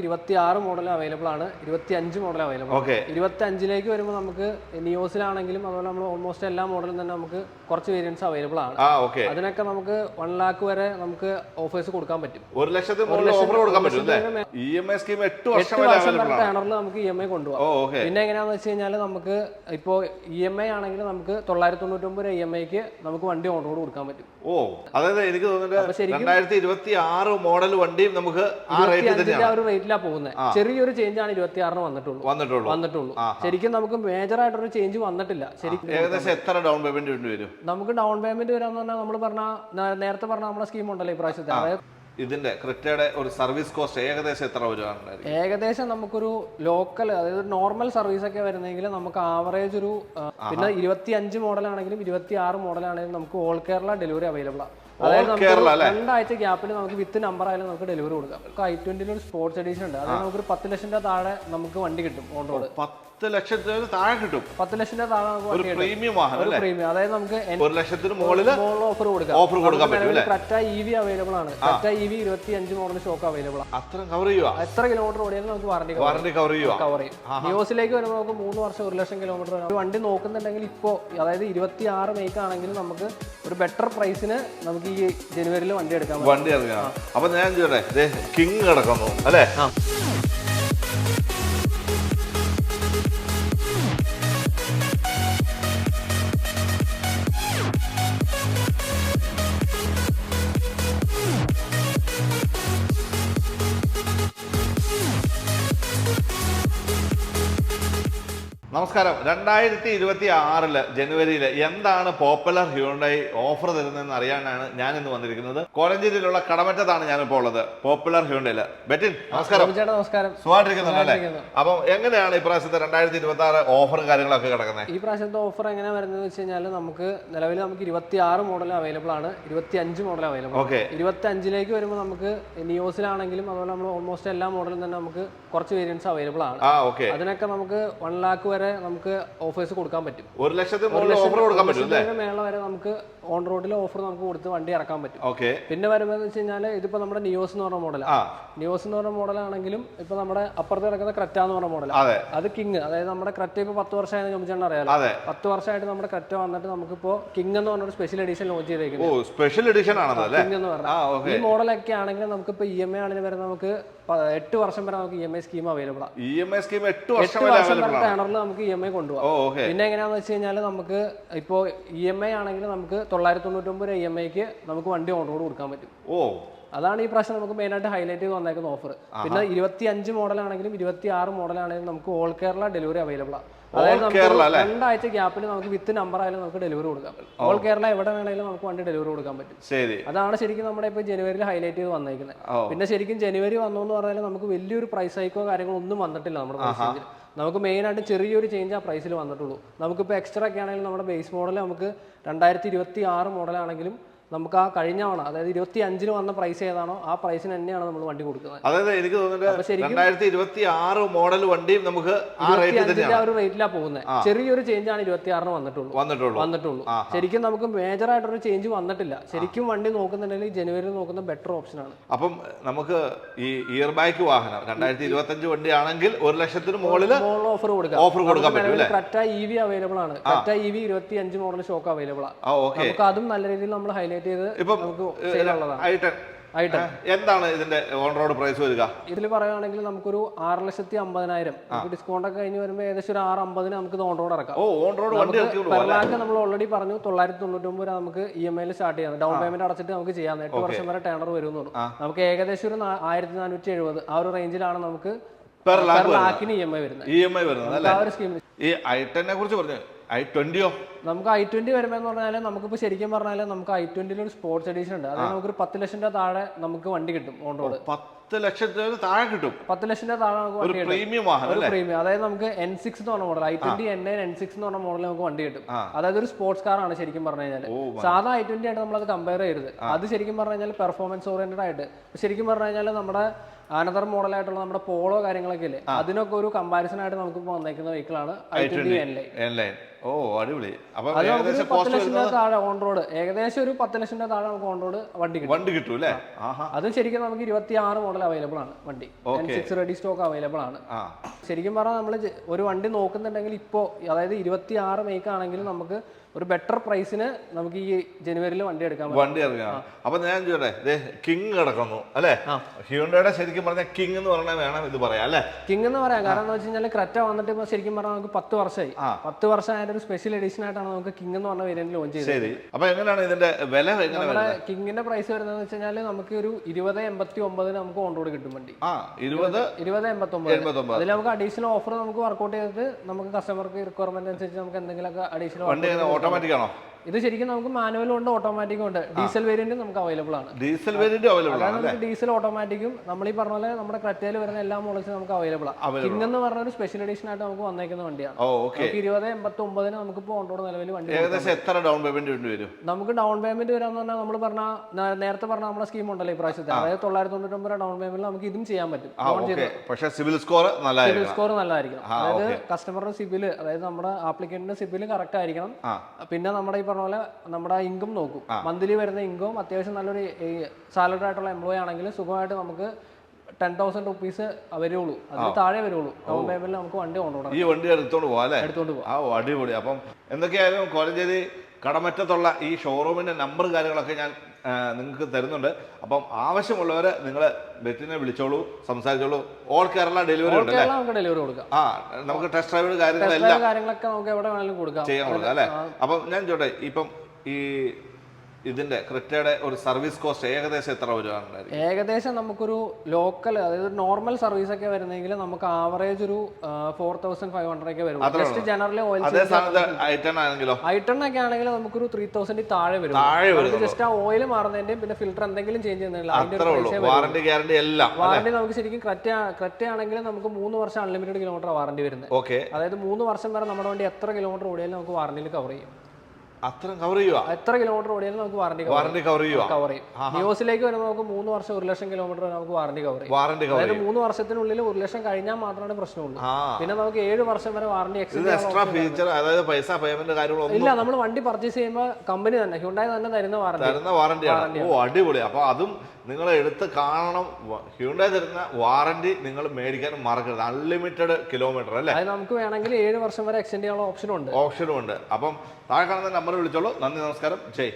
ഇരുപത്തി ആറ് model available ആണ്. ഇരുപത്തി അഞ്ച് മോഡൽ അവൈലബിൾ ഓക്കെ ഇരുപത്തി അഞ്ചിലേക്ക് വരുമ്പോൾ നമുക്ക് നിയോസിലാണെങ്കിലും അതുപോലെ നമ്മൾ ഓൾമോസ്റ്റ് എല്ലാ മോഡലും തന്നെ നമുക്ക് കുറച്ച് വേരിയൻസ് അവൈലബിൾ ആണ്. ആ ഓക്കെ അതിനൊക്കെ നമുക്ക് വൺ ലാക്ക് വരെ നമുക്ക് ഓഫേഴ്സ് കൊടുക്കാൻ പറ്റും. ഒരു ലക്ഷത്തിൽ മുകളിൽ ഓഫർ കൊടുക്കാൻ പറ്റും അല്ലേ? ഇ എം ഐ സ്കീം എട്ട് വർഷം ടേണറിൽ നമുക്ക് ഇ എം ഐ കൊണ്ടുപോകാം പിന്നെ എങ്ങനെയാണെന്ന് വെച്ച് കഴിഞ്ഞാൽ നമുക്ക് ഇപ്പോൾ ഇ എം ഐ ആണെങ്കിൽ നമുക്ക് തൊള്ളായിരത്തി തൊണ്ണൂറ്റൊമ്പത് ഇ എം ഐക്ക് നമുക്ക് വണ്ടി ഓൺ റോഡ് കൊടുക്കാൻ പറ്റും. ഓ അതായത് എനിക്ക് തോന്നുന്നത് രണ്ടായിരത്തി ഇരുപത്തി ആറ് മോഡൽ വണ്ടിയും നമുക്ക് ആ ഒരു റേറ്റിലാണ് പോകുന്നത് ചെറിയൊരു ചേഞ്ച് ആണ് ഇരുപത്തി ആറിന് വന്നിട്ടുള്ളൂ. വന്നിട്ടുള്ളൂ. വന്നിട്ടുള്ളൂ ശരിക്കും നമുക്ക് മേജർ ആയിട്ടൊരു ചേഞ്ച് വന്നിട്ടില്ല ശരിക്കും ഏകദേശം എത്ര ഡൗൺ പേയ്മെന്റ് വരും? നമുക്ക് ഡൗൺ പേയ്മെന്റ് വരാന്ന് പറഞ്ഞാൽ നമ്മൾ പറഞ്ഞ നേരത്തെ പറഞ്ഞ നമ്മുടെ സ്കീം ഉണ്ടല്ലോ ഇപ്രാവശ്യത്തെ അതായത് ഇതിന്റെ ക്രിറ്റയുടെ ഒരു സർവീസ് കോസ്റ്റ് ഏകദേശം എത്ര വരുവാണ് ഏകദേശം നമുക്കൊരു ലോക്കൽ അതായത് നോർമൽ സർവീസ് ഒക്കെ വരുന്നെങ്കിൽ നമുക്ക് ആവറേജ് ഒരു പിന്നെ ഇരുപത്തി അഞ്ച് മോഡലാണെങ്കിലും ഇരുപത്തി ആറ് മോഡലാണെങ്കിലും നമുക്ക് ഓൾ കേരള ഡെലിവറി അവൈലബിൾ ആണ് അതായത് നമുക്ക്? രണ്ടാഴ്ച ഗ്യാപ്പിൽ നമുക്ക് വിത്ത് നമ്പർ ആയാലും നമുക്ക് ഡെലിവറി കൊടുക്കാം. നമുക്ക് ഐ ട്വന്റിയിൽ ഒരു സ്പോർട്സ് എഡീഷൻ ഉണ്ട്. അതായത് നമുക്ക് ഒരു പത്ത് ലക്ഷം രൂപ താഴെ നമുക്ക് വണ്ടി കിട്ടും ഓൺ റോഡ് പത്ത് ലക്ഷത്തിന് താഴെ കിട്ടും. പത്ത് ലക്ഷം രൂപ താഴെ നമുക്ക് ഒരു പ്രീമിയം വാഹനം ഒരു അല്ലേ? പ്രീമിയം അതായത് നമുക്ക് ഒരു ലക്ഷത്തിന് മുകളിൽ ഓഫർ കൊടുക്കാം. ഓഫർ കൊടുക്കാൻ പറ്റും അല്ലേ? ക്രറ്റ ഇ വി അവൈലബിൾ ആണ്. ക്രറ്റ ഇ വി ഇരുപത്തി അഞ്ച് മോഡൽ ഷോക്ക് അവൈലബിൾ ആണ്. അത്ര കവർ ചെയ്യുക എത്ര കിലോമീറ്റർ ഓടിയാലും നമുക്ക് വാറണ്ടി വാറണ്ടി കവർ ചെയ്യുക കവർ ചെയ്യും. ന്യൂസിലേക്ക് വരുമ്പോൾ നമുക്ക് മൂന്ന് വർഷം ഒരു ലക്ഷം കിലോമീറ്റർ ഒരു വണ്ടി നോക്കുന്നുണ്ടെങ്കിൽ ഇപ്പോൾ അതായത് ഇരുപത്തി ആറ് മേക്ക് ആണെങ്കിലും നമുക്ക് ഒരു ബെറ്റർ പ്രൈസിന് നമുക്ക് ഈ ജനുവരിയിൽ വണ്ടി എടുക്കാം വണ്ടി എടുക്കാം അപ്പൊ ഞാൻ ചോട്ടെ കിങ് കിടക്കുന്നു അല്ലേ? നമസ്കാരം. രണ്ടായിരത്തി ഇരുപത്തി ആറിൽ ജനുവരിയിൽ എന്താണ് പോപ്പുലർ ഹ്യൂണ്ടായി ഓഫർ തരുന്നതെന്ന് അറിയാനാണ് ഞാൻ ഇന്ന് വന്നിരിക്കുന്നത്. കോലഞ്ചേരിയിലുള്ള കടമറ്റത്താണ് ഞാനിപ്പോൾ ഉള്ളത്. പോപ്പുലർ ഹ്യൂണ്ടയിൽ. ബെറ്റിൻ നമസ്കാരം. നമസ്കാരം. സുഖമായിട്ടിരിക്കുന്നുണ്ടല്ലേ അപ്പം എങ്ങനെയാണ് ഇപ്രാവശ്യത്തെ രണ്ടായിരത്തി ഇരുപത്തി ആറ് ഓഫറും കാര്യങ്ങളൊക്കെ കിടക്കുന്നത്? ഈ പ്രാവശ്യത്തെ ഓഫർ എങ്ങനെ വരുന്നത് വെച്ച് കഴിഞ്ഞാൽ നമുക്ക് നിലവിൽ നമുക്ക് ഇരുപത്തി ആറ് മോഡൽ അവൈലബിൾ ആണ്. ഇരുപത്തി അഞ്ച് മോഡൽ അവൈലബിൾ ഓക്കെ. ഇരുപത്തി അഞ്ചിലേക്ക് വരുമ്പോൾ നമുക്ക് നിയോസിലാണെങ്കിലും അതുപോലെ നമ്മൾ ഓൾമോസ്റ്റ് എല്ലാ മോഡലും തന്നെ നമുക്ക് കുറച്ച് വേരിയൻസ് അവൈലബിൾ ആണ്. അതിനൊക്കെ നമുക്ക് വൺ ലാക്ക് വരെ നമുക്ക് ഓഫേഴ്സ് കൊടുക്കാൻ പറ്റും. ഒരു ലക്ഷത്തിന് മുകളിൽ ഓഫർ കൊടുക്കാൻ പറ്റും അല്ലേ? മേള വരെ നമുക്ക് ഓൺ റോഡിൽ ഓഫർ നമുക്ക് കൊടുത്ത് വണ്ടി ഇറക്കാൻ പറ്റും. ഓക്കെ പിന്നെ വരുമ്പോൾ വെച്ച് കഴിഞ്ഞാൽ ഇതിപ്പോൾ നമ്മുടെ നിയോസ് എന്ന് പറഞ്ഞ മോഡലാണ് നിയോസ് എന്ന് പറഞ്ഞ മോഡലാണെങ്കിലും ഇപ്പോൾ നമ്മുടെ അപ്പുറത്ത് കിടക്കുന്ന ക്രറ്റ എന്ന് പറഞ്ഞ മോഡൽ അതെ. കിങ് അതായത് നമ്മുടെ ക്രറ്റ ഇപ്പോൾ പത്ത് വർഷമായെന്ന് ചോദിച്ചാൽ അറിയാലോ. പത്ത് വർഷമായിട്ട് നമ്മുടെ ക്രറ്റ വന്നിട്ട് നമുക്കിപ്പോൾ കിങ് എന്ന് പറഞ്ഞൊരു സ്പെഷ്യൽ എഡിഷൻ ലോഞ്ച് ചെയ്തേക്കുന്നത് സ്പെഷ്യൽ എഡിഷൻ കിങ് എന്ന് പറഞ്ഞാൽ ഈ മോഡലൊക്കെ ആണെങ്കിൽ നമുക്കിപ്പോൾ ഇ എം ഐ ആണെങ്കിൽ വരെ നമുക്ക് എട്ട് വർഷം വരെ നമുക്ക് E M I scheme available ആണ് ഇ എം ഐ സ്കീം എട്ട് വർഷം വരെ ടേണറിൽ നമുക്ക് ഇ എം ഐ കൊണ്ടുപോകാം പിന്നെ എങ്ങനെയാണെന്ന് വെച്ച് കഴിഞ്ഞാൽ നമുക്ക് ഇപ്പോൾ ഇ എം ഐ ആണെങ്കിൽ നമുക്ക് തൊള്ളായിരത്തി തൊണ്ണൂറ്റൊമ്പത് ഇ എം ഐക്ക് നമുക്ക് വണ്ടി ഓൺ റോഡ് കൊടുക്കാൻ പറ്റും. ഓ. അതാണ് ഈ പ്രാവശ്യം നമുക്ക് മെയിൻ ആയിട്ട് ഹൈലൈറ്റ് ചെയ്ത് വന്നേക്കുന്ന ഓഫർ പിന്നെ ഇരുപത്തി അഞ്ച് മോഡലാണെങ്കിലും ഇരുപത്തി ആറ് മോഡലാണെങ്കിലും നമുക്ക് ഓൾ കേരള ഡെലിവറി അവൈലബിൾ ആണ് അതായത് നമുക്ക്? രണ്ടാഴ്ച ഗ്യാപ്പിൽ നമുക്ക് വിത്ത് നമ്പർ ആയാലും നമുക്ക് ഡെലിവറി കൊടുക്കാൻ പറ്റും ഓൾ കേരള എവിടെ വേണമെങ്കിലും നമുക്ക് വണ്ടി ഡെലിവറി കൊടുക്കാൻ പറ്റും. ശരി. അതാണ് ശരിക്കും നമ്മുടെ ഇപ്പോൾ ജനുവരിയിൽ ഹൈലൈറ്റ് ചെയ്ത് വന്നേക്കുന്നത് പിന്നെ ശരിക്കും ജനുവരി വന്നു എന്ന് പറഞ്ഞാൽ നമുക്ക് വലിയൊരു പ്രൈസ് ഹൈക്കോ കാര്യങ്ങളോ ഒന്നും വന്നിട്ടില്ല നമ്മുടെ നമുക്ക് മെയിൻ ആയിട്ട് ചെറിയൊരു ചേഞ്ച് ആ പ്രൈസിൽ വന്നിട്ടുള്ളൂ. നമുക്കിപ്പോൾ എക്സ്ട്രാ ഒക്കെ ആണെങ്കിലും നമ്മുടെ ബേസ് മോഡൽ നമുക്ക് രണ്ടായിരത്തി ഇരുപത്തി ആറ് മോഡലാണെങ്കിലും നമുക്ക് ആ കഴിഞ്ഞ തവണ അതായത് ഇരുപത്തി അഞ്ചിന് വന്ന പ്രൈസ് ഏതാണോ ആ പ്രൈസിന് തന്നെയാണ് നമ്മൾ വണ്ടി കൊടുക്കുന്നത്. അതായത് എനിക്ക് തോന്നുന്നത് ഇരുപത്തി ആറ് മോഡൽ വണ്ടിയും നമുക്ക് ആ ഒരു റേറ്റിലാണ് പോകുന്നത്. ചെറിയൊരു ചേഞ്ച് ആണ് ഇരുപത്തി ആറിന് വന്നിട്ടുള്ളൂ. വന്നിട്ടുള്ളൂ. വന്നിട്ടുള്ളൂ ശരിക്കും നമുക്ക് മേജർ ആയിട്ടൊരു ചേഞ്ച് വന്നിട്ടില്ല. ശരിക്കും വണ്ടി നോക്കുന്നുണ്ടെങ്കിൽ ജനുവരിയിൽ നോക്കുന്ന ബെറ്റർ ഓപ്ഷൻ ആണ്. അപ്പം നമുക്ക് ഈ ഇയർ ബാക്ക് വാഹനം രണ്ടായിരത്തി ഇരുപത്തി അഞ്ച് വണ്ടി ആണെങ്കിൽ ഒരു ലക്ഷത്തിന് മുകളിൽ ഓഫർ കൊടുക്കാം. ഓഫർ കൊടുക്കാൻ പറ്റും ക്രറ്റ ഇ വി അവൈലബിൾ ആണ്. ക്രറ്റ ഇ വി ഇരുപത്തി അഞ്ച് മോഡൽ ഷോക്ക് അവൈലബിൾ ആണ് നമുക്ക് അതും നല്ല രീതിയിൽ നമ്മൾ ഹൈലൈറ്റ് ചെയ്ത് നമുക്ക് ആയിട്ട് എന്താണ് ഇതിന്റെ ഓൺ റോഡ് പ്രൈസ് വരിക? ഇതിൽ പറയുകയാണെങ്കിൽ നമുക്കൊരു ആറ് ലക്ഷത്തി അമ്പതിനായിരം. ഡിസ്കൗണ്ട് ഒക്കെ കഴിഞ്ഞ് വരുമ്പോൾ ഏകദേശം ഒരു ആറ് അമ്പതിന് നമുക്ക് ഓൺ റോഡ് ഇറക്കാം. ഓ ഓൺ റോഡ് വണ്ടി ഇറക്കി പെർ നമ്മൾ ഓൾറെഡി പറഞ്ഞു തൊള്ളായിരത്തി തൊണ്ണൂറ്റൊമ്പത് രൂപ നമുക്ക് ഇ എം ഐയിൽ സ്റ്റാർട്ട് ചെയ്യാം. ഡൗൺ പേയ്മെന്റ് അടച്ചിട്ട് നമുക്ക് ചെയ്യാം. എട്ട് വർഷം വരെ ടേണർ വരും നമുക്ക് ഏകദേശം ഒരു ആയിരത്തി നാനൂറ്റി എഴുപത് ആ ഒരു റേഞ്ചിലാണ് നമുക്ക് പെർ പെർ ലാക്ക് ലാക്കിന് ഇ എം ഐ വരുന്നത്. ഐ ആ ഒരു ഈ ഐറ്റനെ കുറിച്ച് പറഞ്ഞു ഐ ട്വന്റിയോ നമുക്ക് ഐ ട്വന്റി വരുമ്പോൾ പറഞ്ഞാൽ നമുക്കിപ്പോൾ ശരിക്കും പറഞ്ഞാൽ നമുക്ക് ഐ ട്വന്റിയിൽ ഒരു സ്പോർട്സ് എഡീഷൻ ഉണ്ട്. അതായത് നമുക്ക് ഒരു പത്ത് ലക്ഷം രൂപ താഴെ നമുക്ക് വണ്ടി കിട്ടും ഓൺ റോഡ് പത്ത് ലക്ഷത്തിന് താഴെ കിട്ടും. പത്ത് ലക്ഷത്തിന്റെ താഴെ നമുക്ക് ഒരു പ്രീമിയം വാഹനം ഒരു പ്രീമിയം. അതായത് നമുക്ക് എൻ സിക്സ് എന്ന് പറഞ്ഞ model I twenty N nine N six എന്ന് പറഞ്ഞ മോഡൽ നമുക്ക് വണ്ടി കിട്ടും. അതായത് ഒരു സ്പോർട്സ് കാർ ആണ് ശരിക്കും പറഞ്ഞു കഴിഞ്ഞാൽ സാധാ ഐ ട്വന്റി ആയിട്ട് നമ്മളത് കമ്പയർ ചെയ്യരുത്. അത് ശരിക്കും പറഞ്ഞു കഴിഞ്ഞാൽ പെർഫോമൻസ് ഓറിയന്റഡ് ആയിട്ട്. ശരിക്കും പറഞ്ഞു കഴിഞ്ഞാൽ നമ്മുടെ അനദർ മോഡലായിട്ടുള്ള നമ്മുടെ പോളോ കാര്യങ്ങളൊക്കെ ഇല്ലേ? അതിനൊക്കെ ഒരു കമ്പാരിസൺ ആയിട്ട് നമുക്ക് ഇപ്പോൾ വന്നേക്കുന്ന വെഹിക്കിൾ ആണ് ഐ ട്വന്റി എൻ ലൈൻ ഓ അടിപൊളി. പത്ത് താഴെ ഓൺ റോഡ് ഏകദേശം ഒരു പത്ത് ലക്ഷം രൂപ താഴെ നമുക്ക് ഓൺ റോഡ് വണ്ടി കിട്ടും. വണ്ടി കിട്ടും അല്ലേ അതും ശരിക്കും നമുക്ക് ഇരുപത്തി ആറ് മോഡൽ മോഡൽ അവൈലബിൾ ആണ് വണ്ടി. സിക്സ് റെഡി സ്റ്റോക്ക് അവൈലബിൾ ആണ്. ശരിക്കും പറഞ്ഞാൽ നമ്മൾ ഒരു വണ്ടി നോക്കുന്നുണ്ടെങ്കിൽ ഇപ്പോൾ അതായത് ഇരുപത്തി ആറ് മേക്ക് ആണെങ്കിൽ നമുക്ക് ഒരു ബെറ്റർ പ്രൈസിന് നമുക്ക് ഈ ജനുവരിയിൽ വണ്ടി എടുക്കാം വണ്ടി എടുക്കാം. അപ്പൊ ഞാൻ ചോദിച്ചേ കിങ് കിടക്കുന്നു അല്ലെ? ഹ്യൂണ്ടയുടെ ശരിക്കും പറഞ്ഞ കിങ് എന്ന് പറഞ്ഞാൽ വേണം ഇത് പറയാം അല്ലെ? കിങ് എന്ന് പറയാം. കാരണം എന്ന് വെച്ച് കഴിഞ്ഞാൽ ക്രെറ്റ വന്നിട്ട് ഇപ്പൊ ശരിക്കും പറഞ്ഞാൽ നമുക്ക് പത്ത് വർഷമായി. പത്ത് വർഷം ആയിട്ട് ഒരു സ്പെഷ്യൽ എഡിഷൻ ആയിട്ടാണ് നമുക്ക് കിങ് എന്ന് പറഞ്ഞ വേരിയന്റ് ലോഞ്ച് ചെയ്തത്. ശരി. അപ്പൊ എങ്ങനെയാണ് ഇതിന്റെ വില നമ്മുടെ കിങ്ങിന്റെ പ്രൈസ് വരുന്നത് വെച്ച് കഴിഞ്ഞാൽ നമുക്ക് ഒരു ഇരുപത് എൺപത്തി ഒമ്പതിന് നമുക്ക് ഓൺ റോഡ് കിട്ടും വണ്ടി. ആ ഇരുപത് ഇരുപത് എൺപത്തി ഒമ്പത് അതിൽ നമുക്ക് അഡീഷണൽ ഓഫർ നമുക്ക് വർക്ക്ഔട്ട് ചെയ്തിട്ട് നമുക്ക് കസ്റ്റമർക്ക് റിക്വയർമെന്റ് അനുസരിച്ച് നമുക്ക് എന്തെങ്കിലുമൊക്കെ അഡീഷണൽ ഓട്ടോമാറ്റിക് ആണോ? ഇത് ശരിക്കും നമുക്ക് മാനുവലും ഉണ്ട് ഓട്ടോമാറ്റിക്കും ഉണ്ട് ഡീസൽ വേരിയന്റ് നമുക്ക് അവൈലബിൾ ആണ്. ഡീസൽ വേരിയന്റ് അവൈലബിൾ ആണ് നമുക്ക് ഡീസൽ ഓട്ടോമാറ്റിക്കും നമ്മൾ ഈ പറഞ്ഞ പോലെ നമ്മുടെ ക്രെറ്റയിൽ വരുന്ന എല്ലാ മോഡൽസും നമുക്ക് അവൈലബിൾ ആണ്. കിങ് എന്ന് പറഞ്ഞ ഒരു സ്പെഷ്യൽ എഡിഷൻ ആയിട്ട് നമുക്ക് വന്നേക്കുന്ന വണ്ടിയാണ്. നമുക്ക് ഇരുപത് എൺപത്തി ഒമ്പതിന് നമുക്ക് ഇപ്പോൾ ഓൺറോഡ് നിലവിൽ വണ്ടി ഏകദേശം എത്ര ഡൗൺ പേയ്മെന്റ് വരും? നമുക്ക് ഡൗൺ പേയ്മെന്റ് വരാന്ന് പറഞ്ഞാൽ നമ്മൾ പറഞ്ഞ നേരത്തെ പറഞ്ഞ നമ്മുടെ സ്കീം ഉണ്ടല്ലോ ഈ പ്രാവശ്യത്തെ. അതായത് തൊള്ളായിരത്തി തൊണ്ണൂറ്റൊമ്പത് ഡൗൺ പേയ്മെന്റ് നമുക്ക് ഇതും ചെയ്യാൻ പറ്റും. പക്ഷേ പക്ഷെ സിവിൽ സ്കോർ സിവിൽ സ്കോർ നല്ലതായിരിക്കണം. അതായത് കസ്റ്റമറുടെ സിബിൽ അതായത് നമ്മുടെ ആപ്ലിക്കന്റിന്റെ സിബിൽ കറക്റ്റ് ആയിരിക്കണം. പിന്നെ നമ്മുടെ ഈ പറഞ്ഞ പോലെ നമ്മുടെ ഇൻകം നോക്കും. മന്ത്ലി വരുന്ന ഇൻകം അത്യാവശ്യം നല്ലൊരു സാലറി ആയിട്ടുള്ള എംപ്ലോയി ആണെങ്കിൽ സുഖമായിട്ട് നമുക്ക് ടെൻ തൗസൻഡ് റുപ്പീസ് വരുള്ളൂ. അതിന് താഴെ വരുള്ളൂ. ഡൗൺ പേയ്മെന്റിൽ നമുക്ക് വണ്ടി കൊണ്ടുപോകണം ഈ വണ്ടി എടുത്തോണ്ട് പോവാ എടുത്തോണ്ട് പോകാം അടിപൊളി. അപ്പം എന്തൊക്കെയായാലും കോലഞ്ചേരി കടമറ്റത്തുള്ള ഈ ഷോറൂമിന്റെ നമ്പർ കാര്യങ്ങളൊക്കെ ഞാൻ നിങ്ങൾക്ക് തരുന്നുണ്ട്. അപ്പം ആവശ്യമുള്ളവർ നിങ്ങൾ ബെറ്റിനെ വിളിച്ചോളൂ സംസാരിച്ചോളൂ. ഓൾ കേരള ഡെലിവറി ഉണ്ട് നമുക്ക് ഡെലിവറി കൊടുക്കാം. ആ നമുക്ക് ടെസ്റ്റ് ഡ്രൈവ് കാര്യങ്ങളെല്ലാം കാര്യങ്ങളൊക്കെ നമുക്ക് എവിടെ വേണമെങ്കിലും കൊടുക്കാം. ചെയ്യാൻ കൊടുക്കാം അല്ലേ? അപ്പം ഞാൻ ചോട്ടെ ഇപ്പം ഈ ഇതിന്റെ ക്രിറ്റയുടെ ഒരു സർവീസ് കോസ്റ്റ് ഏകദേശം എത്ര വരുവാണെന്നായിരിക്കും ഏകദേശം നമുക്കൊരു ലോക്കൽ അതായത് നോർമൽ സർവീസ് ഒക്കെ വരുന്നെങ്കിൽ നമുക്ക് ആവറേജ് ഒരു ഫോർ തൗസൻഡ് ഫൈവ് ഹൺഡ്രഡ് ഒക്കെ വരും. ജസ്റ്റ് ജനറലി ഓയിൽ ആണെങ്കിലോ? ഐട്ടൺ ഒക്കെ ആണെങ്കിൽ നമുക്കൊരു ത്രീ തൗസൻഡ് താഴെ വരും. നമുക്ക് ജസ്റ്റ് ആ ഓയിൽ മാറുന്നതിന്റെയും പിന്നെ ഫിൽറ്റർ എന്തെങ്കിലും ചേഞ്ച് ചെയ്യുന്നില്ല വാറന്റി വാറണ്ടി ഗ്യാരണ്ടി എല്ലാം വാറണ്ടി നമുക്ക് ശരിക്കും ക്രറ്റ ക്രെറ്റ ആണെങ്കിൽ നമുക്ക് മൂന്ന് വർഷം അൺലിമിറ്റഡ് കിലോമീറ്റർ വാറണ്ടി വരുന്നത്. ഓക്കെ അതായത് മൂന്ന് വർഷം വരെ നമ്മുടെ വണ്ടി എത്ര കിലോമീറ്റർ ഓടിയാലും നമുക്ക് വാറണ്ടിയിൽ കവർ ചെയ്യും. അത്രയും കവർ ചെയ്യുക എത്ര കിലോമീറ്റർ ഓടിയാലും നമുക്ക് വാറണ്ടി വാറണ്ടി കവർ ചെയ്യുക കവർ ചെയ്യും. ന്യൂസിലേക്ക് വരുമ്പോൾ നമുക്ക് മൂന്ന് വർഷം ഒരു ലക്ഷം കിലോമീറ്റർ വരെ നമുക്ക് വാറണ്ടി കവർ ചെയ്യും. വാറണ്ടി കവർ അതായത് മൂന്ന് വർഷത്തിനുള്ളിൽ ഒരു ലക്ഷം കഴിഞ്ഞാൽ മാത്രമാണ് പ്രശ്നമുള്ളൂ. പിന്നെ നമുക്ക് ഏഴ് വർഷം വരെ വാറണ്ടി എക്സ്ട്രാ ഫീച്ചർ അതായത് പൈസ പേയ്മെന്റ് കാര്യങ്ങളൊന്നും ഇല്ല നമ്മൾ വണ്ടി പർച്ചേസ് ചെയ്യുമ്പോൾ കമ്പനി തന്നെ ഹ്യുണ്ടായി തന്നെ തരുന്ന വാറണ്ടി തരുന്ന വാറണ്ടിയാണ് ഓ അടിപൊളി. അപ്പോൾ അതും നിങ്ങൾ എടുത്ത് കാണണം. ഹ്യൂണ്ടായി തരുന്ന വാറണ്ടി നിങ്ങൾ മേടിക്കാൻ മറക്കരുത്. അൺലിമിറ്റഡ് കിലോമീറ്റർ അല്ലേ? അത് നമുക്ക് വേണമെങ്കിൽ ഏഴ് വർഷം വരെ എക്സ്റ്റെൻഡ് ചെയ്യാനുള്ള ഓപ്ഷനും ഉണ്ട്. ഓപ്ഷനും ഉണ്ട്. അപ്പം താഴെ കാണുന്ന നമ്പർ വിളിച്ചോളൂ. നന്ദി നമസ്കാരം. ജയ്.